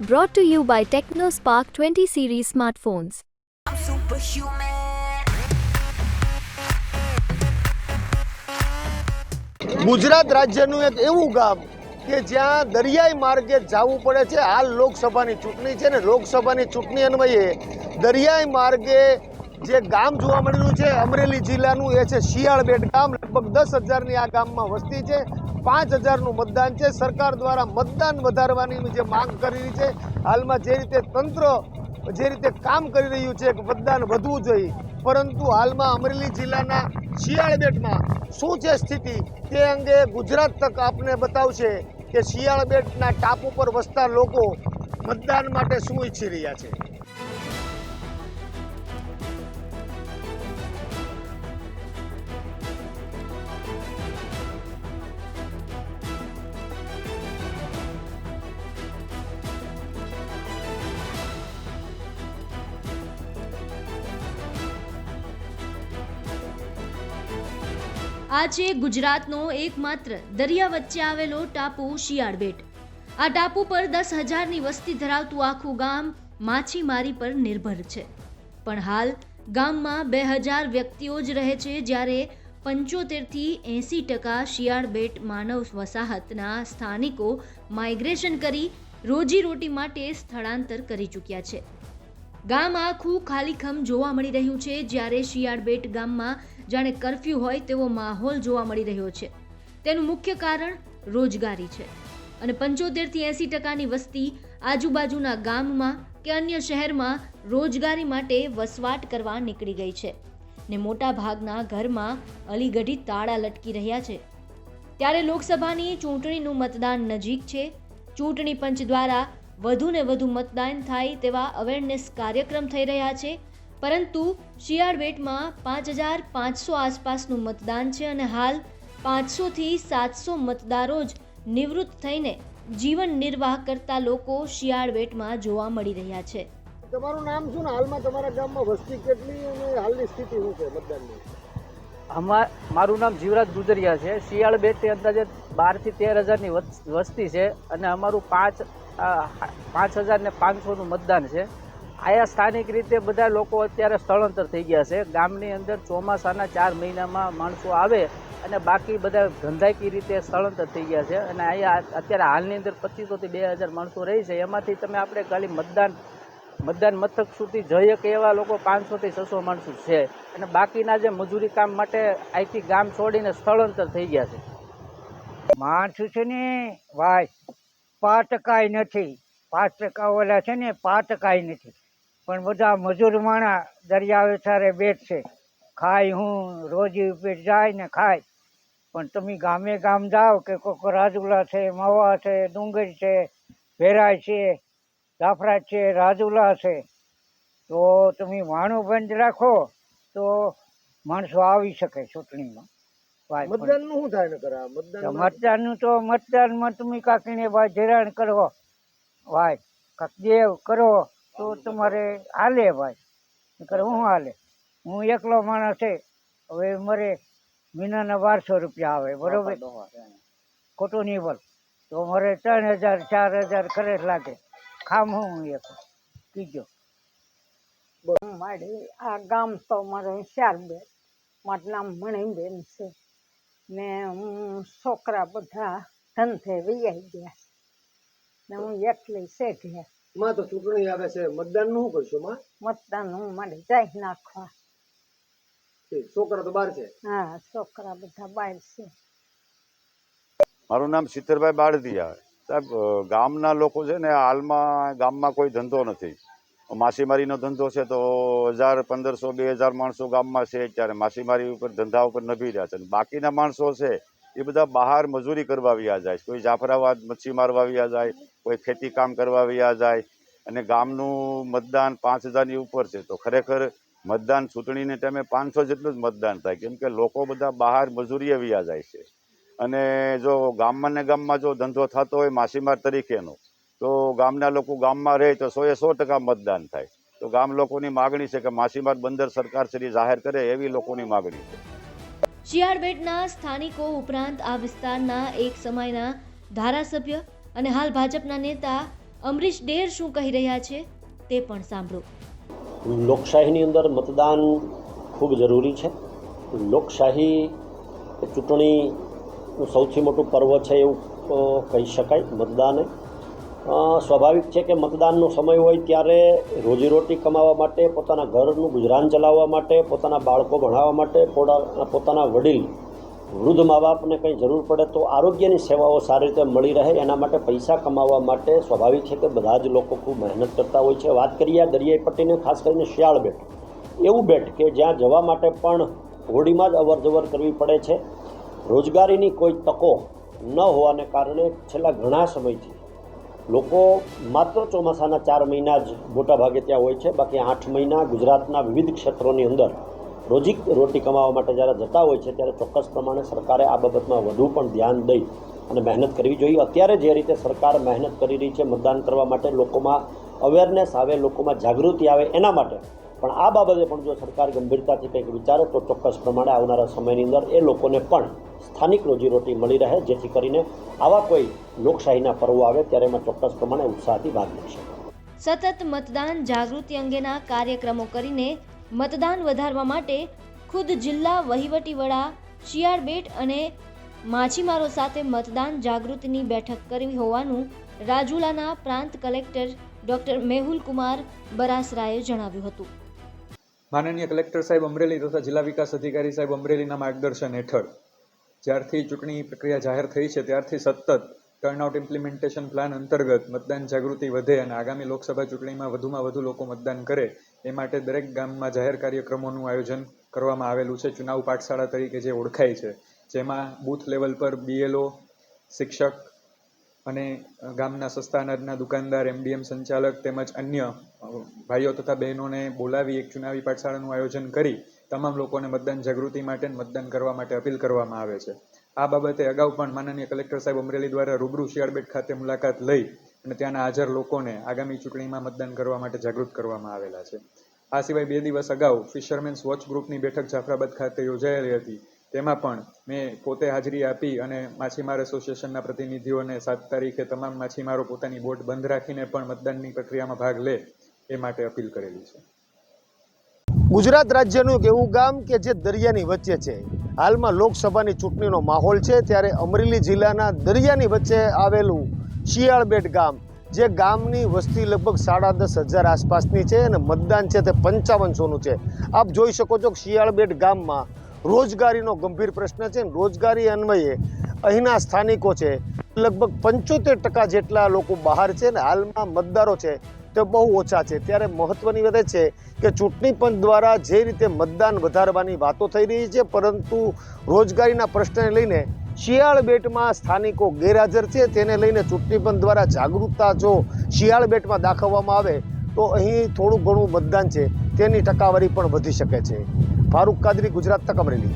Brought to you by TechnoSpark 20 series smartphones. I'm superhuman. Gujarat રાજ્યનું એક એવું ગામ કે જ્યાં દરિયાઈ માર્ગે જવું પડે છે હાલ લોકસભાની ચૂંટણી છે ને લોકસભાની ચૂંટણી અન્વયે દરિયાઈ માર્ગે જે ગામ જોવા મળેલું છે, અમરેલી જિલ્લાનું એ છે શિયાળબેટ ગામ લગભગ દસ હજારની આ ગામમાં વસ્તી છે પાંચ હજારનું મતદાન છે. સરકાર દ્વારા મતદાન વધારવાની જે માંગ કરી રહી છે. હાલમાં જે રીતે તંત્ર જે રીતે કામ કરી રહ્યું છે કે મતદાન વધવું જોઈએ. પરંતુ હાલમાં અમરેલી જિલ્લાના શિયાળબેટમાં શું છે સ્થિતિ? તે અંગે ગુજરાત તક આપને બતાવશે કે શિયાળબેટના ટાપુ પર વસતા લોકો મતદાન માટે શું ઈચ્છી રહ્યા છે. આ છે ગુજરાતનો એકમાત્ર દરિયા વચ્ચે આવેલો ટાપુ શિયાળબેટ. આ ટાપુ પર દસ હજારની વસ્તી ધરાવતું આખું ગામ માછીમારી પર નિર્ભર છે. પણ હાલ ગામમાં બે હજાર વ્યક્તિઓ જ રહે છે જ્યારે પંચોતેરથી એંસી ટકા શિયાળબેટ માનવ વસાહતના સ્થાનિકો માઇગ્રેશન કરી રોજીરોટી માટે સ્થળાંતર કરી ચૂક્યા છે. ગામ આખું ખાલીખમ જોવા મળી રહ્યું છે. જ્યારે શિયાળબેટ ગામમાં જાણે કરફ્યુ હોય તેવો માહોલ જોવા મળી રહ્યો છે. તેનું મુખ્ય કારણ રોજગારી છે. અને પંચોતેરથી એંસી ટકાની વસ્તી આજુબાજુના ગામમાં કે અન્ય શહેરમાં રોજગારી માટે વસવાટ કરવા નીકળી ગઈ છે ને મોટા ભાગના ઘરમાં અલીગઢી તાળા લટકી રહ્યા છે. ત્યારે લોકસભાની ચૂંટણીનું મતદાન નજીક છે. ચૂંટણી પંચ દ્વારા વધુને વધુ મતદાન થાય તેવા અવેરનેસ કાર્યક્રમ થઈ રહ્યા છે. પરંતુ શિયાળબેટમાં પાંચ હજાર પાંચસો આસપાસનું મતદાન છે અને હાલ પાંચસોથી સાતસો મતદારો જ નિવૃત્ત થઈને જીવન નિર્વાહ કરતા લોકો શિયાળબેટમાં જોવા મળી રહ્યા છે. તમારું નામ શું ને? હાલમાં તમારા ગામમાં વસ્તી કેટલી અને હાલની સ્થિતિ શું છે મતદાનની? અમાર મારું નામ જીવરાજ ગુજરિયા છે. શિયાળ બેટની અંદાજે બારથી તેર હજારની વસ- વસ્તી છે અને અમારું પાંચ પાંચ હજાર ને પાંચસોનું મતદાન છે. આયા સ્થાનિક રીતે બધા લોકો અત્યારે સ્થળાંતર થઈ ગયા છે. ગામની અંદર ચોમાસાના ચાર મહિનામાં માણસો આવે અને બાકી બધા ધંધાકી રીતે સ્થળાંતર થઈ ગયા છે. અને અહીંયા અત્યારે હાલની અંદર પચીસોથી બે હજાર માણસો રહી છે. એમાંથી તમે આપણે ખાલી મતદાન મતદાન મથક સુધી જઈએ કે એવા લોકો પાંચસોથી છસો માણસો છે. અને બાકીના જે મજૂરી કામ માટે અહીંથી ગામ છોડીને સ્થળાંતર થઈ ગયા છે. માણસો છે ને, ભાઈ પાંચ ટકાય નથી. પાંચ ટકા ઓલા છે ને, પાટકાય નથી. પણ બધા મજૂર માણા દરિયા વિચારે બેઠ છે ખાય હું, રોજી ઉપર જાય ને ખાય. પણ તમે ગામે ગામ જાઓ કે કોક રાજુલા છે, માવા છે ડુંગર છે ભેરાય છે જાફરા છે, રાજુલા છે, તો તમે વાણું બંધ રાખો તો માણસો આવી શકે ચૂંટણીમાં. ભાઈ નું શું થાય ને કરે તો મતદાનનું તો મતદાનમાં તમે કાકીને ભાઈ ધિરાણ કરો. ભાઈ કાક દેવ કરો તો તમારે હાલે ભાઈ નકર હું હાલે? હું એકલો માણસ છે. હવે મારે મહિનાના બારસો રૂપિયા આવે બરોબર? ખોટું નહીં બોલ. તો મારે ત્રણ હજાર ચાર હજાર કરે લાગે. ખામ હું એક? કીજો. મારે આ ગામ તો મારે શારબેન મારું નામ મણીબેન છે. ને હું છોકરા બધા ધંધે વૈયાઈ ગયા. ને હું એકલી શેઠે માં તો ચૂંટણી આવે છે. મતદાનનું કરશું માં? મતદાન હું મારે જાય નાખવા. છોકરા તો બહાર છે. હા છોકરા બધા બહાર છે. મારું નામ સિત્તરભાઈ બાળદિયા. સાહેબ ગામના લોકો છે ને હાલમાં ગામમાં કોઈ ધંધો નથી. માછીમારીનો ધંધો છે તો હજાર પંદરસો, બે હજાર માણસો ગામમાં છે અત્યારે. માછીમારી ઉપર, ધંધા ઉપર નભી રહ્યા છે. બાકીના માણસો છે, એ બધા બહાર મજૂરી કરવા વ્યા જાય. કોઈ જાફરાબાદ મચ્છી મારવા વ્યા જાય, કોઈ ખેતી કામ કરવા વ્યા જાય. અને ગામનું મતદાન પાંચ હજારની ઉપર છે. તો ખરેખર મતદાન ચૂંટણીને ટાઈમે પાંચસો જેટલું જ મતદાન થાય. કેમ કે લોકો બધા બહાર મજૂરીએ વ્યા જાય છે. અને જો ગામમાં ને ગામમાં જો ધંધો થતો હોય માછીમાર તરીકેનો તો ગામના લોકો ગામમાં રહે તો સોએ સો ટકા મતદાન થાય. તો ગામ લોકોની માગણી છે કે માછીમાર બંદર સરકાર શ્રી જાહેર કરે એવી લોકોની માગણી છે. શિયાળબેટના સ્થાનિકો ઉપરાંત આ વિસ્તારના એક સમયના ધારાસભ્ય અને હાલ ભાજપના નેતા અમરીશ ડેર શું કહી રહ્યા છે તે પણ સાંભળો. લોકશાહીની અંદર મતદાન ખૂબ જરૂરી છે. લોકશાહી એ ચૂંટણીનું સૌથી મોટું પર્વ છે એવું કહી શકાય મતદાન સ્વાભાવિક છે કે મતદાનનો સમય હોય ત્યારે રોજીરોટી કમાવા માટે, પોતાના ઘરનું ગુજરાન ચલાવવા માટે, પોતાના બાળકો ભણાવવા માટે પોતાના વડીલ, વૃદ્ધ મા બાપને કંઈ જરૂર પડે તો આરોગ્યની સેવાઓ સારી રીતે મળી રહે, એના માટે પૈસા કમાવવા માટે સ્વાભાવિક છે કે બધા જ લોકો ખૂબ મહેનત કરતા હોય છે. વાત કરીએ દરિયાઈ પટ્ટીને, ખાસ કરીને શિયાળ બેટ. એવું બેટ કે જ્યાં જવા માટે પણ હોડીમાં જ અવર જવર કરવી પડે છે. રોજગારીની કોઈ તકો ન હોવાને કારણે છેલ્લા ઘણા સમયથી લોકો માત્ર ચોમાસાના ચાર મહિના જ મોટાભાગે ત્યાં હોય છે. બાકી આઠ મહિના ગુજરાતના વિવિધ ક્ષેત્રોની અંદર રોજી રોટી કમાવા માટે જ્યારે જતા હોય છે, ત્યારે ચોક્કસ પ્રમાણે સરકારે આ બાબતમાં વધુ પણ ધ્યાન દઈ અને મહેનત કરવી જોઈએ. અત્યારે જે રીતે સરકાર મહેનત કરી રહી છે મતદાન કરવા માટે, લોકોમાં અવેરનેસ આવે, લોકોમાં જાગૃતિ આવે એના માટે. પણ આ બાબતે પણ જો સરકાર ગંભીરતાથી કંઈક વિચારે, તો ચોક્કસ પ્રમાણે આવનારા સમયની અંદર એ લોકોને પણ સ્થાનિક રોજીરોટી મળી રહે જેથી કરીને આવા કોઈ લોકશાહીના પર્વો આવે ત્યારે એમાં ચોક્કસ પ્રમાણે ઉત્સાહથી ભાગ લઈ શકે. સતત મતદાન જાગૃતિ અંગેના કાર્યક્રમો કરીને મતદાન વધારવા માટે ખુદ જિલ્લા વહીવટી વડા શિયાળબેટ અને માછીમારો સાથે મતદાન જાગૃતિની બેઠક કરી હોવાનું રાજુલાના પ્રાંત કલેક્ટર ડોક્ટર મેહુલ કુમાર બરાસરાએ જણાવ્યું હતું. માનનીય કલેક્ટર સાહેબ અમરેલી તથા જિલ્લા વિકાસ અધિકારી સાહેબ અમરેલીના માર્ગદર્શન હેઠળ જ્યારથી ચૂંટણી પ્રક્રિયા જાહેર થઈ છે, ત્યારથી સતત ટર્નઆઉટ ઇમ્પ્લિમેન્ટેશન પ્લાન અંતર્ગત મતદાન જાગૃતિ વધે અને આગામી લોકસભા ચૂંટણીમાં વધુમાં વધુ લોકો મતદાન કરે, એ માટે દરેક ગામમાં જાહેર કાર્યક્રમોનું આયોજન કરવામાં આવેલું છે. ચુનાવ પાઠશાળા તરીકે જે ઓળખાય છે, જેમાં બૂથ લેવલ પર બીએલઓ શિક્ષક અને ગામના સસ્તા અનાજના દુકાનદાર એમડીએમ સંચાલક તેમજ અન્ય ભાઈઓ તથા બહેનોને બોલાવી એક ચુનાવી પાઠશાળાનું આયોજન કરી તમામ લોકોને મતદાન જાગૃતિ માટે મતદાન કરવા માટે અપીલ કરવામાં આવે છે. આ બાબતે અગાઉ પણ માનનીય કલેક્ટર સાહેબ અમરેલી દ્વારા રૂબરૂ શિયાળબેટ ખાતે મુલાકાત લઈ અને ત્યાંના હાજર લોકોને આગામી ચૂંટણીમાં મતદાન કરવા માટે જાગૃત કરવામાં આવેલા છે. આ સિવાય બે દિવસ અગાઉ ફિશરમેન્સ વોચ ગ્રુપની બેઠક જાફરાબાદ ખાતે યોજાયેલી હતી. તેમાં પણ મેં પોતે હાજરી આપી અને માછીમાર એસોસિએશનના પ્રતિનિધિઓને સાત તારીખે તમામ માછીમારો પોતાની બોટ બંધ રાખીને પણ મતદાનની પ્રક્રિયામાં ભાગ લે એ માટે અપીલ કરેલી છે. ગુજરાત રાજ્યનું એક એવું ગામ કે જે દરિયાની વચ્ચે છે. હાલમાં લોકસભાની ચૂંટણીનો માહોલ છે ત્યારે અમરેલી જિલ્લાના દરિયાની વચ્ચે આવેલું શિયાળબેટ ગામ, જે ગામની વસ્તી લગભગ સાડા દસ હજાર આસપાસની છે અને મતદાન છે તે પંચાવનસોનું છે. આપ જોઈ શકો છો કે શિયાળબેટ ગામમાં રોજગારીનો ગંભીર પ્રશ્ન છે અને રોજગારી અન્વયે અહીંના સ્થાનિકો છે. લગભગ પંચોતેર ટકા જેટલા લોકો બહાર છે ને હાલમાં મતદારો છે તે બહુ ઓછા છે. ત્યારે મહત્વની વધે છે કે ચૂંટણી પંચ દ્વારા જે રીતે મતદાન વધારવાની વાતો થઈ રહી છે, પરંતુ રોજગારીના પ્રશ્નને લઈને શિયાળ બેટમાં સ્થાનિકો ગેરહાજર છે. તેને લઈને ચૂંટણી પંચ દ્વારા જાગૃતતા જો શિયાળ બેટમાં દાખવવામાં આવે, તો અહીં થોડું ઘણું મતદાન છે. તેની ટકાવારી પણ વધી શકે છે. ફારૂક કાદરી, ગુજરાત તક અમરેલી.